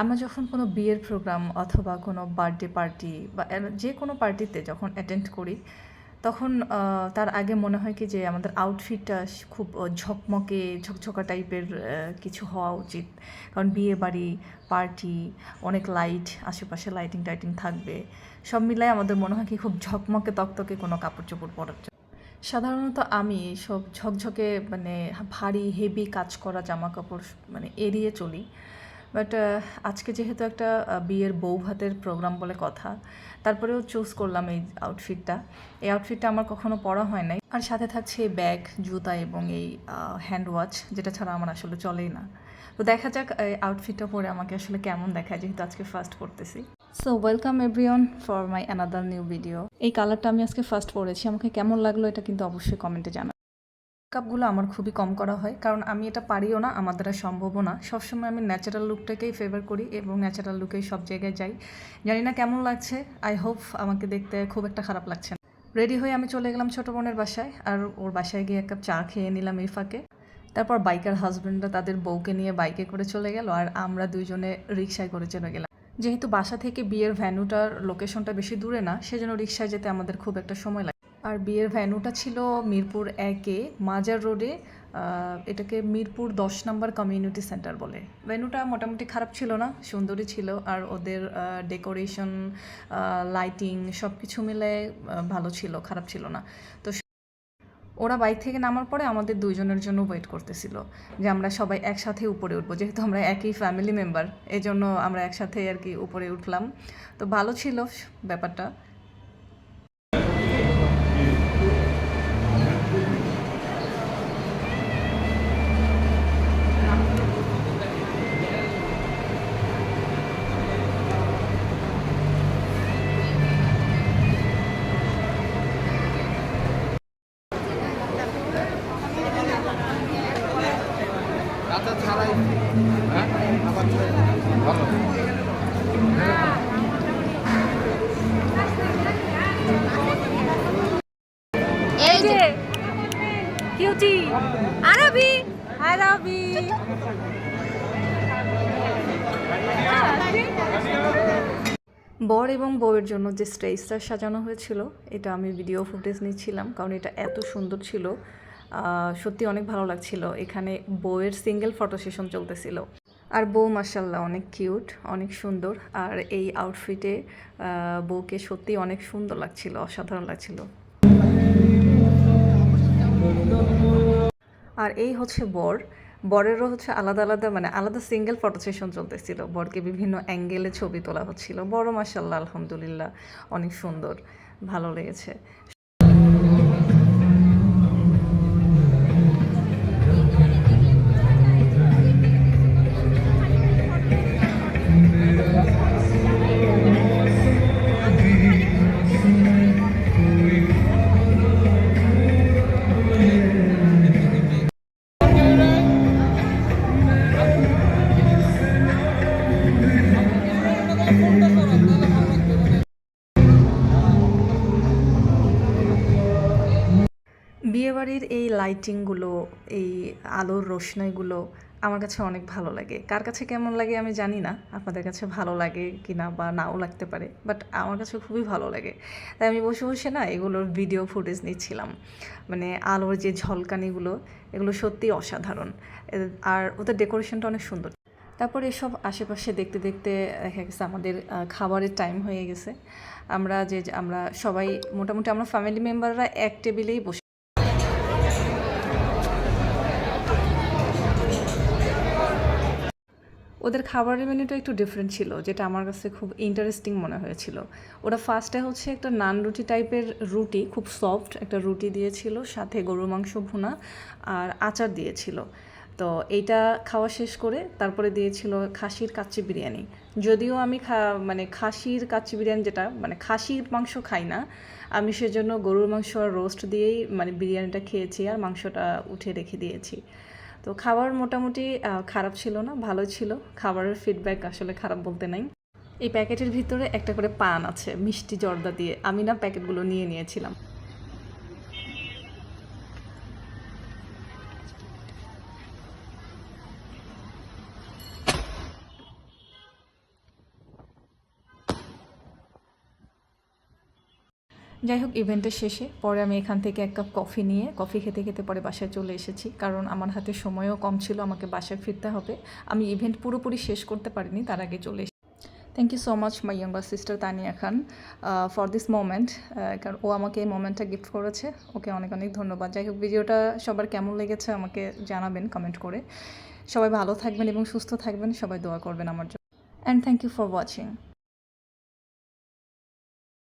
আমরা যখন কোনো বিয়ের প্রোগ্রাম অথবা কোনো বার্থডে পার্টি বা যে কোনো পার্টিতে যখন অ্যাটেন্ড করি, তখন তার আগে মনে হয় কি যে আমাদের আউটফিটটা খুব ঝকমকে, ঝকঝকা টাইপের কিছু হওয়া উচিত। কারণ বিয়ে বাড়ি পার্টি অনেক লাইট আশেপাশে লাইটিং টাইটিং থাকবে। সব মিলাই আমাদের মনে হয় কি খুব ঝকমকে, তকতকে কোনো কাপড় চোপড় পরার জন্য। সাধারণত আমি সব ঝকঝকে মানে ভারী হেভি কাজ করা জামা কাপড় মানে এড়িয়ে চলি। বাট আজকে যেহেতু একটা বিয়ের বউ ভাতের প্রোগ্রাম বলে কথা, তারপরেও চুজ করলাম এই আউটফিটটা এই আউটফিটটা আমার কখনো পরা হয় নাই। আর সাথে থাকছে এই ব্যাগ জুতা এবং এই হ্যান্ড ওয়াচ যেটা ছাড়া আমার আসলে চলেই না। তো দেখা যাক, এই আউটফিটটা পরে আমাকে আসলে কেমন দেখায়, যেহেতু আজকে ফার্স্ট করতেছি so welcome everyone for my another new video এই কালারটা আমি আজকে ফার্স্ট পরেছি। আমাকে কেমন লাগল এটা কিন্তু অবশ্যই কমেন্টে জানা মেকআপগুলো আমার খুবই কম করা হয়। কারণ আমি এটা পারিও না, আমার দ্বারা সম্ভবও না। সবসময় আমি ন্যাচারাল লুকটাকেই ফেভার করি এবং ন্যাচারাল লুকেই সব জায়গায় যাই। জানি না কেমন লাগছে আই হোপ আমাকে দেখতে খুব একটা খারাপ লাগছে না। রেডি হয়ে আমি চলে গেলাম ছোটো বোনের বাসায় আর ওর বাসায় গিয়ে এক কাপ চা খেয়ে নিলাম এই ফাঁকে তারপর বাইকার হাজব্যান্ডরা তাদের বউকে নিয়ে বাইকে করে চলে গেল আর আমরা দুইজনে রিক্সায় করে চলে গেলাম। যেহেতু বাসা থেকে বিয়ের ভ্যানুটার লোকেশনটা বেশি দূরে না, সেজন্য রিক্সায় যেতে আমাদের খুব একটা সময় লাগে আর বিয়ের ভ্যানুটা ছিল মিরপুর একে মাজার রোডে এটাকে মিরপুর দশ নম্বর কমিউনিটি সেন্টার বলে। ভ্যানুটা মোটামুটি খারাপ ছিল না, সুন্দরই ছিল আর ওদের ডেকোরেশন লাইটিং সব কিছু মিলে ভালো ছিল, খারাপ ছিল না। তো ওরা বাইক থেকে নামার পরে আমাদের দুইজনের জন্য ওয়েট করতেছিল যে আমরা সবাই একসাথে উপরে উঠবো, যেহেতু আমরা একই ফ্যামিলি মেম্বার এই জন্য আমরা একসাথে আর কি উপরে উঠলাম। তো ভালো ছিল ব্যাপারটা। কিউটি। আরবি। আরবি। বর এবং বউয়ের জন্য যে স্টেজটা সাজানো হয়েছিল, এটা আমি ভিডিও ফুটেজ নিচ্ছিলাম, কারণ এটা এত সুন্দর ছিল। সত্যি অনেক ভালো লাগছিল। এখানে বউয়ের সিঙ্গেল ফটো সেশন চলতেছিল। আর বউ মাসাল্লাহ অনেক কিউট অনেক সুন্দর। আর এই আউটফিটে বউকে সত্যি অনেক সুন্দর লাগছিল, অসাধারণ লাগছিল। আর এই হচ্ছে বর। বরেরও হচ্ছে আলাদা আলাদা মানে আলাদা সিঙ্গেল ফটো সেশন চলতেছিল। বরকে বিভিন্ন অ্যাঙ্গেলে ছবি তোলা হচ্ছিল। বড় মাসাল্লাহ আলহামদুলিল্লাহ, অনেক সুন্দর, ভালো লেগেছে। বিয়েবাড়ির এই লাইটিংগুলো এই আলোর রোশনাইগুলো আমার কাছে অনেক ভালো লাগে। কার কাছে কেমন লাগে আমি জানি না, আপনাদের কাছে ভালো লাগে কি না বা নাও লাগতে পারে বাট আমার কাছে খুবই ভালো লাগে। তাই আমি বসে বসে না এগুলোর ভিডিও ফুটেজ নিচ্ছিলাম। মানে আলোর যে ঝলকানিগুলো এগুলো সত্যিই অসাধারণ। আর ওদের ডেকোরেশনটা অনেক সুন্দর। তারপর এসব আশেপাশে দেখতে দেখতে দেখা গেছে আমাদের খাবারের টাইম হয়ে গেছে। আমরা যে, আমরা সবাই মোটামুটি আমরা ফ্যামিলি মেম্বাররা এক টেবিলেই বসে ওদের খাবারের মেনুটা একটু ডিফারেন্ট ছিল, যেটা আমার কাছে খুব ইন্টারেস্টিং মনে হয়েছিল। ওরা ফার্স্টে হচ্ছে একটা নান রুটি টাইপের রুটি, খুব সফট একটা রুটি দিয়েছিল, সাথে গরুর মাংস ভুনা আর আচার দিয়েছিল। তো এইটা খাওয়া শেষ করে তারপরে দিয়েছিল খাসির কাচ্চি বিরিয়ানি। যদিও আমি খা মানে খাসির কাচ্চি বিরিয়ানি যেটা মানে খাসির মাংস খাই না, আমি সেজন্য গরুর মাংস আর রোস্ট দিয়েই মানে বিরিয়ানিটা খেয়েছি আর মাংসটা উঠে রেখে দিয়েছি। তো খাবার মোটামুটি খারাপ ছিল না, ভালো ছিল। খাবারের ফিডব্যাক আসলে খারাপ বলতে নাই। এই প্যাকেটের ভিতরে একটা করে পান আছে, মিষ্টি জর্দা দিয়ে। আমি না প্যাকেটগুলো নিয়ে নিয়েছিলাম। যাই হোক ইভেন্টের শেষে পরে আমি এখান থেকে এক কাপ কফি নিয়ে কফি খেতে খেতে পরে বাসায় চলে এসেছি। কারণ আমার হাতে সময়ও কম ছিল, আমাকে বাসায় ফিরতে হবে। আমি ইভেন্ট পুরোপুরি শেষ করতে পারিনি, তার আগে চলে thank you so much my younger sister Tania Khan for this moment কারণ ও আমাকে এই মোমেন্টটা গিফট করেছে। ওকে অনেক অনেক ধন্যবাদ। যাই হোক ভিডিওটা সবার কেমন লেগেছে আমাকে জানাবেন কমেন্ট করে। সবাই ভালো থাকবেন এবং সুস্থ থাকবেন। সবাই দোয়া করবেন আমার জন্য। And thank you for watching